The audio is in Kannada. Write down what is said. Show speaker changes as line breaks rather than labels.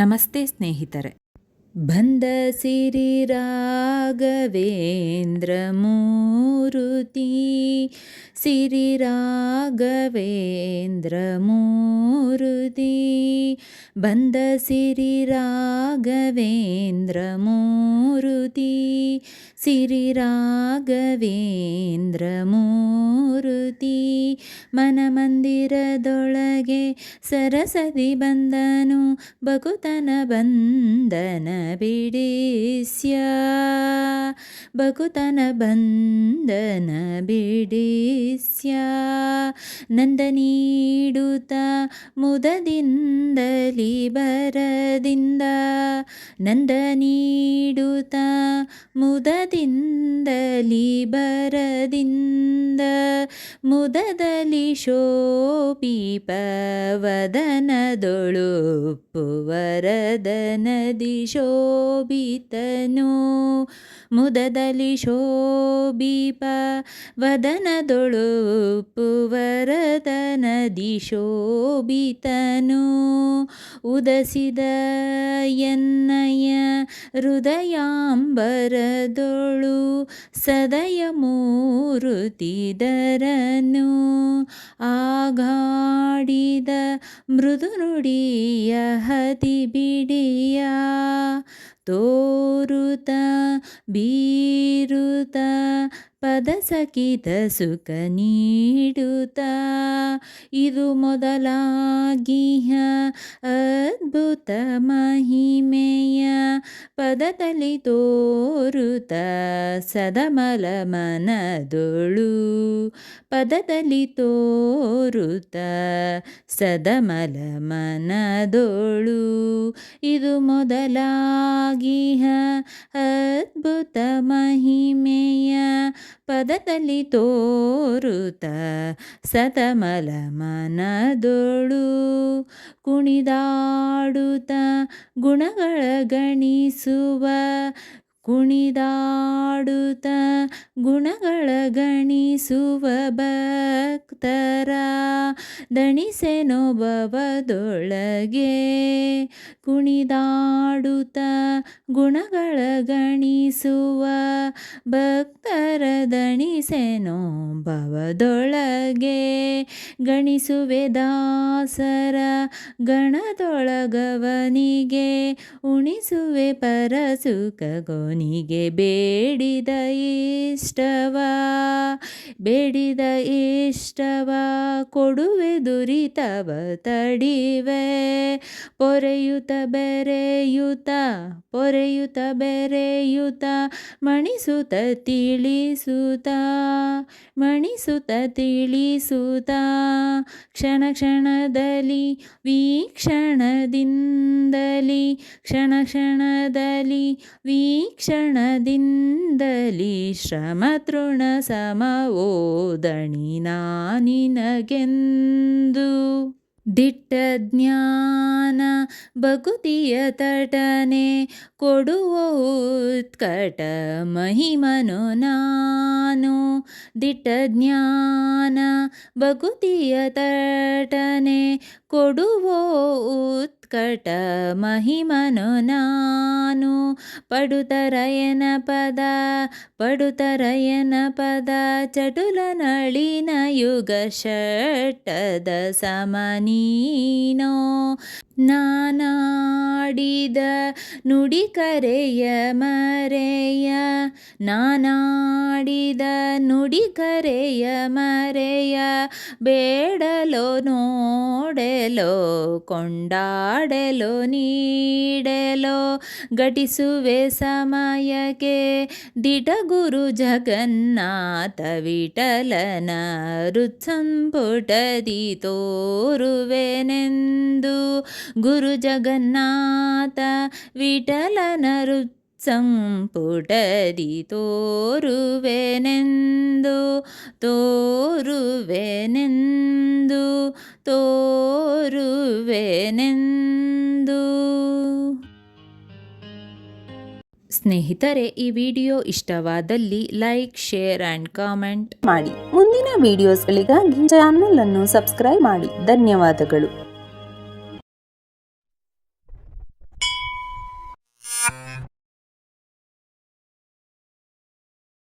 ನಮಸ್ತೆ ಸ್ನೇಹಿತರೆ. ಬಂದ ಸಿರಿ ರಾಘವೇಂದ್ರ ಮೂರುತಿ ಸಿರಿ ರಾಘವೇಂದ್ರ ಮೂರುತಿ ಬಂದ ಸಿರಿ ರಾಘವೇಂದ್ರ ಮೂರುತಿ ಸಿರಿ ರಾಘವೇಂದ್ರ ಮೂರುತಿ ಮನಮಂದಿರದೊಳಗೆ ಸರಸದಿ ಬಂದನು ಬಕುತನ ಬಂದನ ಬಿಡಿಸ್ಯ. ಬಕುತನ ಬಂದನ ಬಿಡಿಸ್ಯ ನಂದ ನೀಡುತ್ತ ಮುದದಿಂದಲಿ ಬರದಿಂದ. ನಂದ ನೀಡುತ್ತ ಮುದದಿಂದಲಿ ಬರದಿಂದ. ಮುದದಲ್ಲಿ ಶೋಭಿಪ ವದನದೊಳು ವರದನದಿ ಶೋಭಿತನು. ಮುದದಲ್ಲಿ ಶೋಭೀಪ ವದನದೊಳುಪ್ಪು ವರದನದಿ ಶೋಭಿತನು. ಉದಸಿದ ಎನ್ನಯ ಹೃದಯಾಂಬರದೊಳು ಸದಯ ಮೂರುತಿದರನು ಆಗಾಡಿದ ಮೃದು ನುಡಿಯ ಹತಿ ಬಿಡಿಯ ತೋರುತ ಬೀರುತ ಪದ ಸಕಿತ ಸುಖ ನೀಡುತ್ತ ಇದು ಮೊದಲಾಗಿಹ ಅದ್ಭುತ ಮಹಿಮೆಯ ಪದದಲ್ಲಿ ತೋರುತ ಸದಮಲ ಮನದೊಳು. ಪದದಲ್ಲಿ ತೋರುತ ಸದಮಲ ಮನದೊಳು. ಇದು ಮೊದಲಾಗಿಹ ಅದ್ಭುತ ಮಹಿಮೆಯ ಪದದಲ್ಲಿ ತೋರುತ ಸತಮಲ ಮನದೊಳು ಕುಣಿದಾಡುತ್ತ ಗುಣಗಳ ಗಣಿಸುವ ಕುಣಿದಾಡುತ್ತ ಗುಣಗಳ ಗಣಿಸುವ ಭಕ್ತರ. ದಣಿಸೆ ಭವದೊಳಗೆ ಕುಣಿದಾಡುತ್ತ ಗುಣಗಳ ಗಣಿಸುವ ಭಕ್ತರ. ದಣಿಸೆ ಭವದೊಳಗೆ ಗಣಿಸುವೆ ದಾಸರ ಗಣದೊಳಗವನಿಗೆ ಉಣಿಸುವೆ ಪರಸುಖ ಗೊನಿಗೆ ಬೇಡಿದ ಇಷ್ಟವ? ಬೇಡಿದ ಇಷ್ಟವ, ಕೊಡುವೆ ದುರಿತವ ತಡಿವೆ. ಪೊರೆಯುತ ಬೆರೆಯುತ ಪೊರೆಯುತ ಬೆರೆಯುತ, ಮಣಿಸುತ ತಿಳಿಸುತ್ತ ಮಣಿಸುತ ತಿಳಿಸುತ್ತ ಕ್ಷಣ ಕ್ಷಣದಲ್ಲಿ, ವೀಕ್ಷಣದಿಂದಲಿ, ಕ್ಷಣ ಕ್ಷಣದಲ್ಲಿ, ವೀಕ್ಷಣದಿಂದಲಿ ಶ್ರಮ ತೃಣ ಸಮವೋದಣಿ ನಾನಿನಗೆಂದು ದಿಟ್ಟ ಜ್ಞಾನ ಬಗುತಿಯ ತಟನೆ ಕೊಡುವ ಉತ್ಕಟ ಮಹಿಮನು ನಾನು. ದಿಟ್ಟ ಜ್ಞಾನ ಬಗುತಿಯ ತಟನೆ ಕೊಡುವೋ ಉತ್ಕಟ ಮಹಿಮನು ನಾನು. ಪಡುತರಯನ ಪದ ಪಡುತರಯನ ಪದ, ಚಟುಲ ನಳಿನ ಯುಗ ಷಟ್ಟದ ಸಮನೀನೋ ನಾನಾಡಿದ ನುಡಿ ಕರೆಯ ಮರೆಯ, ನಾನಾಡಿದ ನುಡಿ ಕರೆಯ ಮರೆಯ, ಬೇಡಲೋ ನೋಡೆಲೋ, ಕೊಂಡಾಡಲೋ ನೀಡಲೋ, ಘಟಿಸುವೆ ಸಮಯಕ್ಕೆ ದಿಟ ಗುರು ಜಗನ್ನಾಥ ವಿಠಲನ ರುತ್ಸಂಪುಟದಿ ತೋರುವೆನೆಂದು ಗುರು ಜಗನ್ನಾಥ ವಿಠಲನ ಸಂಪುಟದಿ ತೋರುವೆನೆಂದು ತೋರುವೆನೆಂದು ತೋರುವೆನೆಂದು. ಸ್ನೇಹಿತರೆ, ಈ ವಿಡಿಯೋ ಇಷ್ಟವಾದಲ್ಲಿ ಲೈಕ್, ಶೇರ್ ಆ್ಯಂಡ್ ಕಾಮೆಂಟ್
ಮಾಡಿ. ಮುಂದಿನ ವಿಡಿಯೋಸ್ಗಳಿಗಾಗಿ ಚಾನಲ್ ಅನ್ನು ಸಬ್ಸ್ಕ್ರೈಬ್ ಮಾಡಿ. ಧನ್ಯವಾದಗಳು.